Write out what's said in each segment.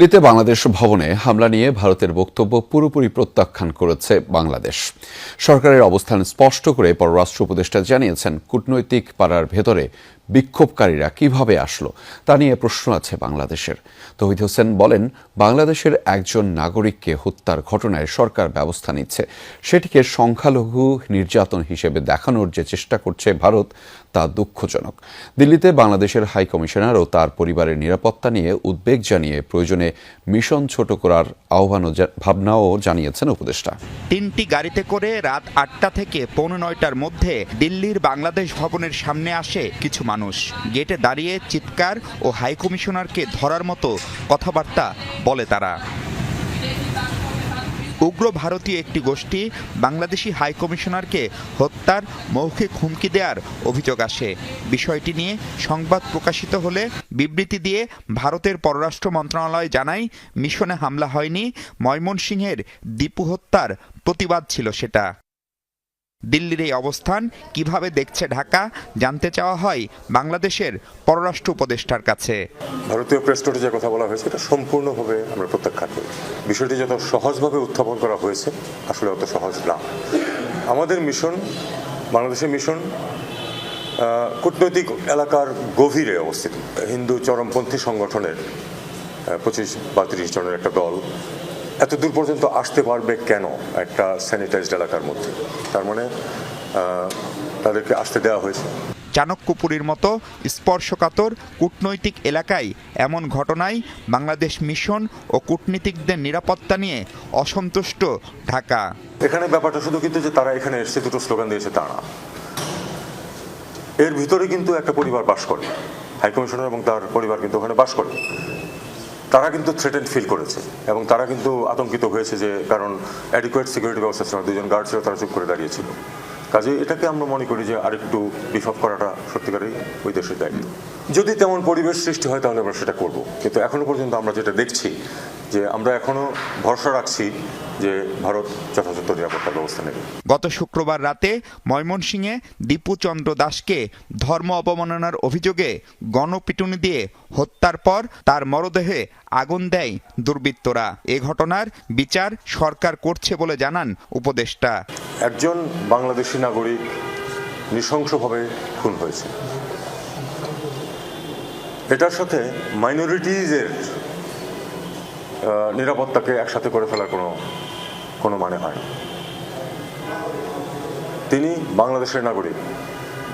দিল্লিতে বাংলাদেশ ভবনে হামলা নিয়ে ভারতের বক্তব্য পুরোপুরি প্রত্যাখ্যান করেছে বাংলাদেশ। সরকারের অবস্থান স্পষ্ট করে পররাষ্ট্র উপদেষ্টা জানিয়েছেন, কূটনৈতিক পাড়ার ভেতরে বিক্ষোভকারীরা কীভাবে আসলো তা নিয়ে প্রশ্ন আছে বাংলাদেশের। তহিদ হোসেন বলেন, বাংলাদেশের একজন নাগরিককে হত্যার ঘটনায় সরকার ব্যবস্থা নিচ্ছে। সেটিকে সংখ্যালঘু নির্যাতন হিসেবে দেখানোর যে চেষ্টা করছে ভারত, তা দুঃখজনক। দিল্লিতে বাংলাদেশের হাই কমিশনার ও তার পরিবারের নিরাপত্তা নিয়ে উদ্বেগ জানিয়ে প্রয়োজনে মিশন ছোট করার আহ্বানও ভাবনাও জানিয়েছেন উপদেষ্টা। তিনটি গাড়িতে করে রাত আটটা থেকে পৌনে নয়টার মধ্যে দিল্লির বাংলাদেশ ভবনের সামনে আসে কিছু মানুষ। গেটে দাঁড়িয়ে চিৎকার ও হাই কমিশনারকে ধরার মতো কথাবার্তা বলে তারা। উগ্র ভারতীয় একটি গোষ্ঠী বাংলাদেশি হাই কমিশনারকে হত্যার মৌখিক হুমকি দেওয়ার অভিযোগ আসে। বিষয়টি নিয়ে সংবাদ প্রকাশিত হলে বিবৃতি দিয়ে ভারতের পররাষ্ট্র মন্ত্রণালয় জানায়, মিশনে হামলা হয়নি, ময়মনসিংহের দীপু হত্যার প্রতিবাদ ছিল সেটা। দিল্লির এই অবস্থান কীভাবে দেখছে ঢাকা জানতে চাওয়া হয় বাংলাদেশের পররাষ্ট্র উপদেষ্টার কাছে। ভারতীয় প্রেস যে কথা বলা হয়েছে, এটা সম্পূর্ণভাবে আমরা প্রত্যাখ্যান করি। বিষয়টি যত সহজভাবে উত্থাপন করা হয়েছে, আসলে অত সহজ না। আমাদের মিশন, বাংলাদেশের মিশন কূটনৈতিক এলাকার গভীরে অবস্থিত। হিন্দু চরমপন্থী সংগঠনের পঁচিশ বা তিরিশ জনের একটা দল এত দূর পর্যন্ত আসতে পারবে কেন একটা স্যানিটাইজড এলাকার মধ্যে? তার মানে তাদেরকে আসতে দেওয়া হয়েছে। চাণক্যপুরীর মতো স্পর্শকাতর কূটনৈতিক এলাকায় এমন ঘটনায় বাংলাদেশ মিশন ও কূটনীতিকদের নিরাপত্তা নিয়ে অসন্তুষ্ট ঢাকা। এখানে ব্যাপারটা শুধু কিন্তু যে তারা এখানে এসছে দুটো স্লোগান দিয়েছে তা না। এর ভিতরে কিন্তু একটা পরিবার বাস করে। হাইকমিশনার এবং তার পরিবার কিন্তু ওখানে বাস করে। তারা কিন্তু থ্রেটেন্ড ফিল করেছে এবং তারা কিন্তু আতঙ্কিত হয়েছে যে কারণ অ্যাডিকুয়েট সিকিউরিটি ব্যবস্থা ছিল দুজন গার্ড ছিল, তারা চুপ করে দাঁড়িয়েছিল কাজে এটাকে আমরা মনে করি যে আরেকটু বিফাপ করাটা সত্যিকারই ওই দেশের দায়িত্ব। যদি তেমন পরিবেশ সৃষ্টি হয় তাহলে আমরা সেটা করব। কিন্তু এখনও পর্যন্ত আমরা যেটা দেখছি যে আমরা এখনও ভরসা রাখছি যে ভারত যথাযথ নিরাপত্তা ব্যবস্থা নেবে। গত শুক্রবার রাতে ময়মনসিংহে দীপু চন্দ্র দাসকে ধর্ম অবমাননার অভিযোগে গণপিটুনি দিয়ে হত্যার পর তার মরদেহে আগুন দেয় দুর্বৃত্তরা। এ ঘটনার বিচার সরকার করছে বলে জানান উপদেষ্টা। একজন বাংলাদেশি নাগরিক নৃশংসভাবে খুন হয়েছে। এটার সাথে মাইনরিটিজের নিরাপত্তাকে একসাথে করে ফেলার কোনো কোনো মানে হয় তিনি বাংলাদেশের নাগরিক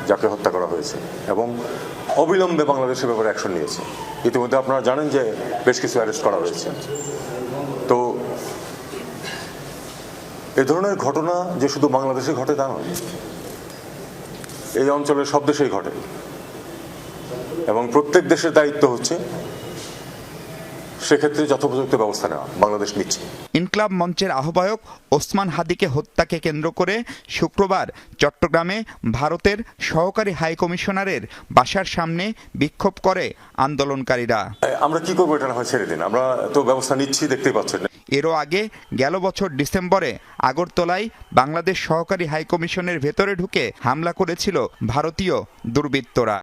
যাকে হত্যা করা হয়েছে এবং অবিলম্বে বাংলাদেশের ব্যাপারে অ্যাকশন নিয়েছে। ইতিমধ্যে আপনারা জানেন যে বেশ কিছু অ্যারেস্ট করা হয়েছে তো এ ধরনের ঘটনা যে শুধু বাংলাদেশে ঘটে তা নয় এই অঞ্চলের সব দেশেই ঘটে। এবং প্রত্যেক দেশের দায়িত্ব হচ্ছে সেক্ষেত্রে যথোপযুক্ত ব্যবস্থা নেওয়া বাংলাদেশ নিচ্ছে। ইনকলাব মঞ্চের আহ্বায়ক ওসমান হাদিকে হত্যাকে কেন্দ্র করে শুক্রবার চট্টগ্রামে ভারতের সহকারী হাই কমিশনারের বাসার সামনে বিক্ষোভ করে আন্দোলনকারীরা। আমরা কি করব এটা না হয় ছেড়ে দিন। আমরা তো ব্যবস্থা নিচ্ছি দেখতেই পাচ্ছেন। এরও আগে গেল বছর ডিসেম্বরে আগরতলায় বাংলাদেশ সহকারী হাইকমিশনের ভেতরে ঢুকে হামলা করেছিল ভারতীয় দুর্বৃত্তরা।